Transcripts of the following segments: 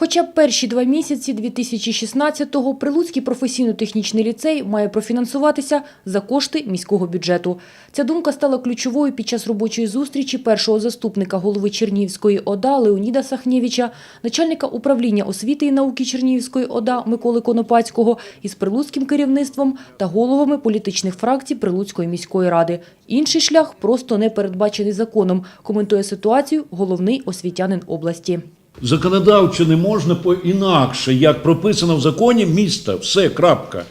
Хоча перші два місяці 2016-го Прилуцький професійно-технічний ліцей має профінансуватися за кошти міського бюджету. Ця думка стала ключовою під час робочої зустрічі першого заступника голови Чернігівської ОДА Леоніда Сахнєвича, начальника управління освіти і науки Чернігівської ОДА Миколи Конопацького із прилуцьким керівництвом та головами політичних фракцій Прилуцької міської ради. Інший шлях просто не передбачений законом, коментує ситуацію головний освітянин області. Законодавчо не можна по-інакше, як прописано в законі міста. Все, крапка.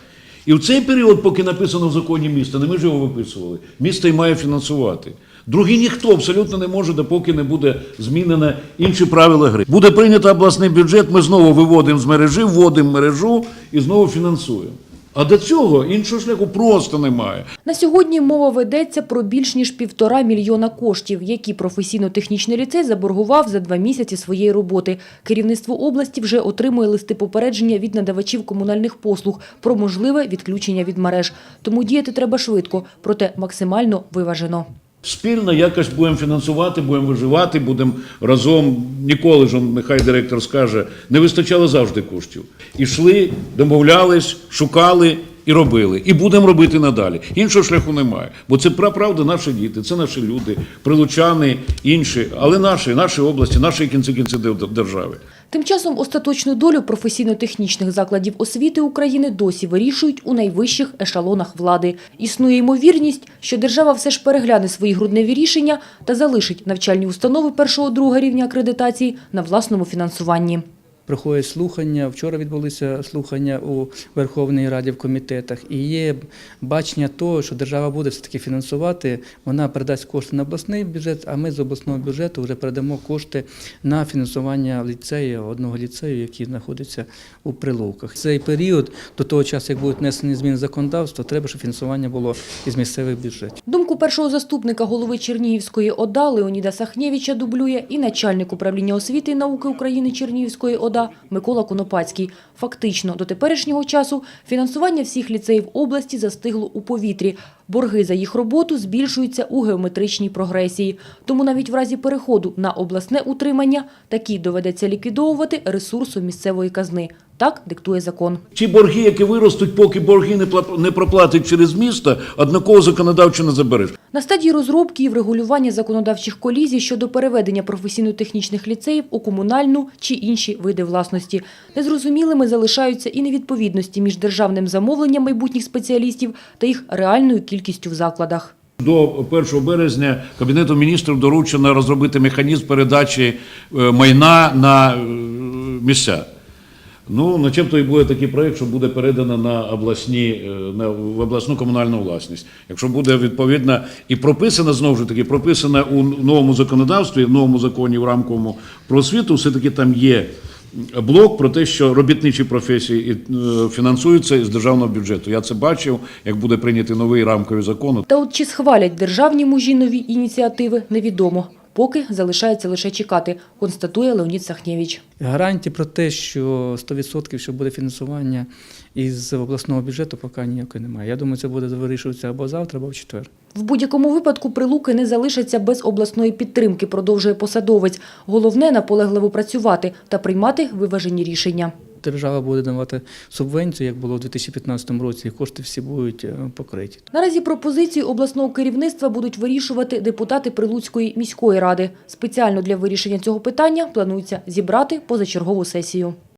І в цей період, поки написано в законі міста, не ми ж його виписували, місто і має фінансувати. Другий ніхто абсолютно не може, допоки не буде змінено інші правила гри. Буде прийнято обласний бюджет, ми знову виводимо з мережі, вводимо мережу і знову фінансуємо. А до цього іншого шляху просто немає. На сьогодні мова ведеться про більш ніж півтора мільйона коштів, які професійно-технічний ліцей заборгував за два місяці своєї роботи. Керівництво області вже отримує листи попередження від надавачів комунальних послуг про можливе відключення від мереж. Тому діяти треба швидко, проте максимально виважено. Спільно якось будемо фінансувати, будемо виживати, будемо разом. Ніколи ж, нехай директор скаже, не вистачало завжди коштів. Ішли, домовлялись, шукали і робили. І будемо робити надалі. Іншого шляху немає. Бо це правда наші діти, це наші люди, прилучани, інші, але наші, наші області, наші кінці кінці держави. Тим часом остаточну долю професійно-технічних закладів освіти України досі вирішують у найвищих ешелонах влади. Існує ймовірність, що держава все ж перегляне свої грудневі рішення та залишить навчальні установи першого-другого рівня акредитації на власному фінансуванні. Проходять слухання. Вчора відбулися слухання у Верховній Раді в комітетах. І є бачення того, що держава буде все-таки фінансувати. Вона передасть кошти на обласний бюджет, а ми з обласного бюджету вже передамо кошти на фінансування ліцею, одного ліцею, який знаходиться у Приловках. Цей період до того часу, як будуть внесені зміни в законодавство, треба, щоб фінансування було із місцевих бюджетів. Думку першого заступника голови Чернігівської ОДА Леоніда Сахнєвича дублює і начальник управління освіти і науки України Чернігівської ОДА Микола Конопацький. Фактично, до теперішнього часу фінансування всіх ліцеїв області застигло у повітрі. Борги за їх роботу збільшуються у геометричній прогресії. Тому навіть в разі переходу на обласне утримання такі доведеться ліквідовувати ресурсу місцевої казни. Так диктує закон. Ті борги, які виростуть, поки борги не пла- не проплатить через місто, однаково законодавчо не забереш. На стадії розробки і врегулювання законодавчих колізій щодо переведення професійно-технічних ліцеїв у комунальну чи інші види власності. Незрозумілими залишаються і невідповідності між державним замовленням майбутніх спеціалістів та їх реальною кількістю в закладах. До 1 березня Кабінету міністрів доручено розробити механізм передачі е, майна на е, місця. Ну, начебто і буде такий проєкт, що буде передано на обласні, е, на, в обласну комунальну власність. Якщо буде відповідно і прописано, знову ж таки, прописано у новому законодавстві, в новому законі в рамковому про освіту, все-таки там є блок про те, що робітничі професії е, фінансуються з державного бюджету. Я це бачив, як буде прийнятий новий рамковий закон. Та от чи схвалять державні мужі нові ініціативи, невідомо. Поки залишається лише чекати, констатує Леонід Сахнєвич. Гарантії про те, що 100% що буде фінансування із обласного бюджету, поки ніякої немає. Я думаю, це буде вирішуватися або завтра, або в четвер. В будь-якому випадку прилуки не залишаться без обласної підтримки, продовжує посадовець. Головне – наполегливо працювати та приймати виважені рішення. Держава буде давати субвенцію, як було в 2015 році, і кошти всі будуть е, покриті. Наразі пропозиції обласного керівництва будуть вирішувати депутати Прилуцької міської ради. Спеціально для вирішення цього питання планується зібрати позачергову сесію.